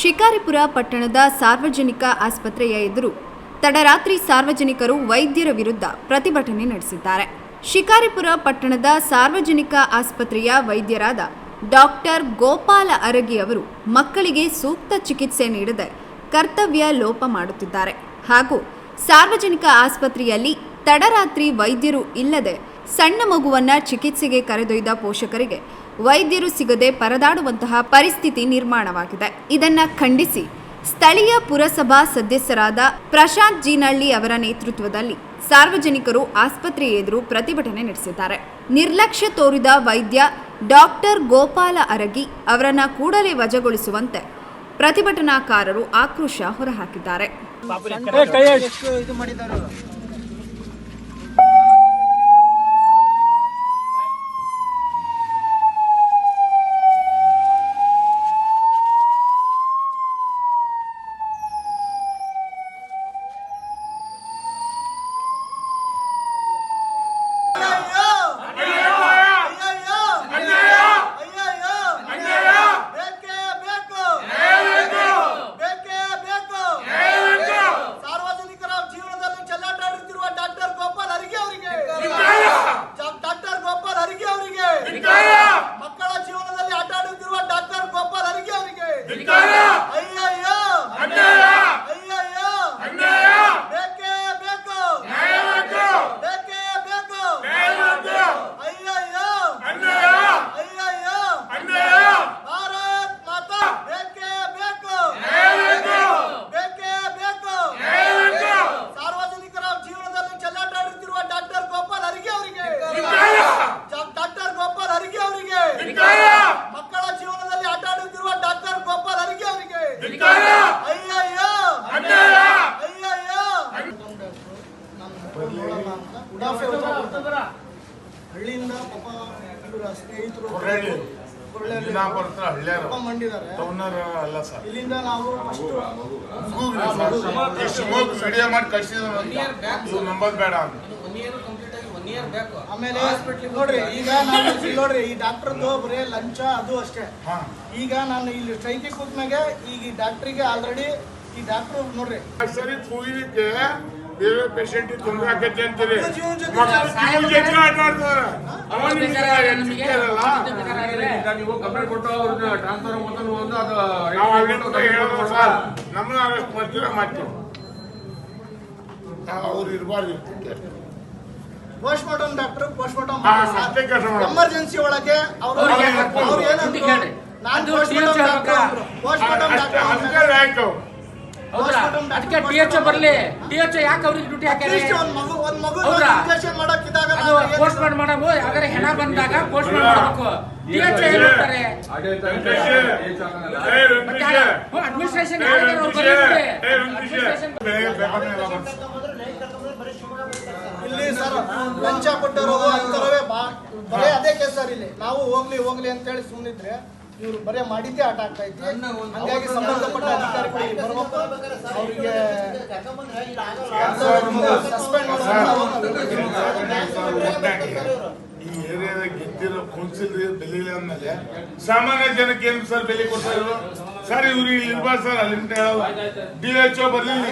ಶಿಕಾರಿಪುರ ಪಟ್ಟಣದ ಸಾರ್ವಜನಿಕ ಆಸ್ಪತ್ರೆಯ ಎದುರು ತಡರಾತ್ರಿ ಸಾರ್ವಜನಿಕರು ವೈದ್ಯರ ವಿರುದ್ಧ ಪ್ರತಿಭಟನೆ ನಡೆಸಿದ್ದಾರೆ. ಶಿಕಾರಿಪುರ ಪಟ್ಟಣದ ಸಾರ್ವಜನಿಕ ಆಸ್ಪತ್ರೆಯ ವೈದ್ಯರಾದ ಡಾಕ್ಟರ್ ಗೋಪಾಲ ಅರಗಿ ಅವರು ಮಕ್ಕಳಿಗೆ ಸೂಕ್ತ ಚಿಕಿತ್ಸೆ ನೀಡದೆ ಕರ್ತವ್ಯ ಲೋಪ ಮಾಡುತ್ತಿದ್ದಾರೆ. ಹಾಗೂ ಸಾರ್ವಜನಿಕ ಆಸ್ಪತ್ರೆಯಲ್ಲಿ ತಡರಾತ್ರಿ ವೈದ್ಯರು ಇಲ್ಲದೆ ಸಣ್ಣ ಮಗುವನ್ನ ಚಿಕಿತ್ಸೆಗೆ ಕರೆದೊಯ್ದ ಪೋಷಕರಿಗೆ ವೈದ್ಯರು ಸಿಗದೆ ಪರದಾಡುವಂತಹ ಪರಿಸ್ಥಿತಿ ನಿರ್ಮಾಣವಾಗಿದೆ. ಇದನ್ನ ಖಂಡಿಸಿ ಸ್ಥಳೀಯ ಪುರಸಭಾ ಸದಸ್ಯರಾದ ಪ್ರಶಾಂತ್ ಜೀನಳ್ಳಿ ಅವರ ನೇತೃತ್ವದಲ್ಲಿ ಸಾರ್ವಜನಿಕರು ಆಸ್ಪತ್ರೆ ಎದುರು ಪ್ರತಿಭಟನೆ ನಡೆಸಿದ್ದಾರೆ. ನಿರ್ಲಕ್ಷ್ಯ ತೋರಿದ ವೈದ್ಯ ಡಾಕ್ಟರ್ ಗೋಪಾಲ ಅರಗಿ ಅವರನ್ನ ಕೂಡಲೇ ವಜಾಗೊಳಿಸುವಂತೆ ಪ್ರತಿಭಟನಾಕಾರರು ಆಕ್ರೋಶ ಹೊರಹಾಕಿದ್ದಾರೆ ಎಷ್ಟು ಇದು ಮಾಡಿದ್ದಾರೆ ಅವ್ರು? ಸಾರ್ವಜನಿಕರ ಜೀವನದಲ್ಲಿ ಚೆಲ್ಲಾಟಾಡುತ್ತಿರುವ ಡಾಕ್ಟರ್ ಗೋಪಾಲ್ ಅರಿಗೆ ಅವರಿಗೆ ಡಾಕ್ಟರ್ ಗೋಪಾಲ್ ಅರಿಗೆ ಅವರಿಗೆ ಮಕ್ಕಳ ಜೀವನದಲ್ಲಿ ಆಟ ಆಡುತ್ತಿರುವ ಡಾಕ್ಟರ್ ಗೋಪಾಲ್ ಅರಿಗೆ ಅವರಿಗೆ ಅಯ್ಯಯ್ಯೋ ಅಯ್ಯಯ್ಯೋ ಬೇಕೇ ಬೇಕು ಬೇಕೇ ಬೇಕು ಅಯ್ಯಯ್ಯೋ ಅಯ್ಯಯ್ಯೋ ಭಾರತ್ ಮಾತಾ ಬೇಕೇ ಬೇಕು ಬೇಕೇ ಬೇಕು ಸಾರ್ವಜನಿಕರ ಜೀವನದಲ್ಲಿ ಚೆಲ್ಲಾಟಾಡುತ್ತಿರುವ ಡಾಕ್ಟರ್ ಗೋಪಾಲ್ ಅರಿಗೆ ಅವರಿಗೆ ಡಾಕ್ಟರ್ ಗೋಪಾಲ್ ಅರಿಗೆ ಅವರಿಗೆ ಮಕ್ಕಳ ಜೀವನದಲ್ಲಿ ಆಟ ಆಡುತ್ತಿರುವ ಡಾಕ್ಟರ್ ಗೋಪಾಲ್ ಅರಿಗೆ ಅವರಿಗೆ ಅಯ್ಯಯ್ಯೋ ಅಯ್ಯಯ್ಯೋ ಉಡಾಫೆ ಹಳ್ಳಿಯಿಂದ ಪಾಪ ಇವ್ರ ಸ್ನೇಹಿತರು ಪಾಪ ಮಂಡಿದ್ದಾರೆ. ಸರ್. ಇಲ್ಲಿಂದ ನಾವು ವಿಡಿಯೋ ಮಾಡಿ ಕಳ್ಸಿದ್ರು ಇವ್ ನಂಬೋದು ಬೇಡ ಅಂತ. ಆಮೇಲೆ ನೋಡ್ರಿ ಈಗ ನಾನು ಇಲ್ಲಿ ನೋಡ್ರಿ ಈ ಡಾಕ್ಟರ್ದು ಬರೇ ಲಂಚ ಅದು ಅಷ್ಟೇ. ಹಾ. ಈಗ ನಾನು ಇಲ್ಲಿ ಸ್ಟ್ರೈಕಿಗೆ ಕೂತ್ಮ್ಯಾಗೆ ಈಗ ಈ ಡಾಕ್ಟ್ರಿಗೆ ಆಲ್ರೆಡಿ ಈ ಡಾಕ್ಟರ್ ನೋಡ್ರಿ. ಸರಿ ಕೂಗಿಲಿಕ್ಕೆ ಬೇರೆ ಪೇಷಂಟ್ ತೊಂದರೆ ಆಗತ್ತೆ ಅಂತೀರಿ. ಜೊತೆ ಆಟ ಆಡ್ತಾರೆ? ನೀವು ಕಂಪ್ಲೇಂಟ್ ಕೊಟ್ಟು ಅವ್ರನ್ನ ಟ್ರಾನ್ಸ್ಫರ್ ಮೊದಲು ಒಂದು ಅದು ನಾವು ಅಲ್ಲಿಂದ ಹೇಳೋದು ಸರ್ ನಮ್ಮನ್ನ ಅರೆಸ್ಟ್ ಮಾಡ್ತೀರ ಮಾಡ್ತೀವಿ. ಅವ್ರು ಇರಬಾರ್ದು post mortem doctor post mortem emergency ಒಳಗೆ ಅವರು ಕೇಳ್ರಿ. ನಾನು post mortem doctor post mortem doctor ಹೌದ್ರಾ? ಅದಕ್ಕೆ ಟಿ ಎಚ್ ಬರಲಿ. ಟಿ ಎಚ್ ಯಾಕೆ ಅವ್ರಿಗೆ ಡ್ಯೂಟಿ ಹೌದ್ರಾ? ಅದು ಏನ್ ಪೋಸ್ಟ್ ಮಾಡ್ ಮಾಡಮು ಯಾಕಂದ್ರೆ ಹೆಣ ಬಂದಾಗ ಪೋಸ್ಟ್ ಮಾಡ್ ಮಾಡಬೇಕು. ಟಿ ಎಚ್ ಹೇಳ್ತಾರೆ ಅಡ್ಮಿನಿಸ್ಟ್ರೇಷನ್ ಅಡ್ಮಿನಿಸ್ಟ್ರೇಷನ್ ಇಲ್ಲಿ ಸರ್ ಲಂಚ ಕೊಟ್ಟಿರೋದು ಅಂತರವೇ ಬಾ ಬರೇ ಅದೇ ಕೇಸ್ ಸರ್ ಇಲ್ಲಿ. ನಾವು ಹೋಗ್ಲಿ ಹೋಗ್ಲಿ ಅಂತ ಹೇಳಿ ಸುಮ್ಮನಿದ್ರೆ ಇವ್ರು ಬರೇ ಮಾಡಿದ್ದೇ ಆಟ ಆಗ್ತಾ ಇತ್ತು. ಹಂಗಾಗಿ ಸಂಬಂಧಪಟ್ಟ ಅಧಿಕಾರಿಗಳಿಗೆ ಬರ್ಬೇಕು. ಅವರಿಗೆ ಸಸ್ಪೆಂಡ್ ಈ ಏರಿಯಾದಾಗ ಗೆದ್ದಿರೋ ಕೌನ್ಸಿಲ್ ಬೆಲೆ ಅಂದಮೇಲೆ ಸಾಮಾನ್ಯ ಜನಕ್ಕೆ ಏನು ಸರ್ ಬೆಲೆ ಕೊಡ್ತಾ ಇದ್ರು ಸರ್ ಇವ್ರಿಗೆ ಇಲ್ಲಿ ಇರ್ಬಾರ್ದು ಸರ್? ಅಲ್ಲಿಂದ ಹೇಳೋದು. ಡಿ ಎಚ್ ಒ ಬರ್ಲಿಲ್ಲ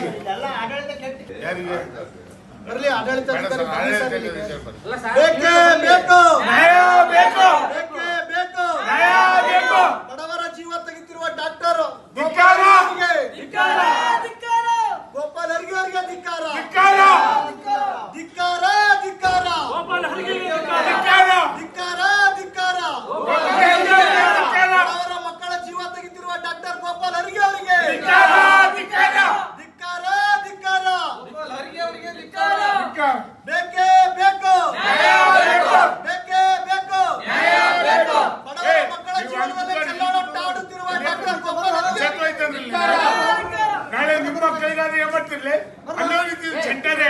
ಯಾರಿಗೆ? ಬರ್ಲಿ ಆಡಳಿತ ಮಕ್ಕಳಿಗಾದ್ರೆ ಏನ್ ಮಾಡ್ತಿರ್ಲಿ ಸೆಂಟರ್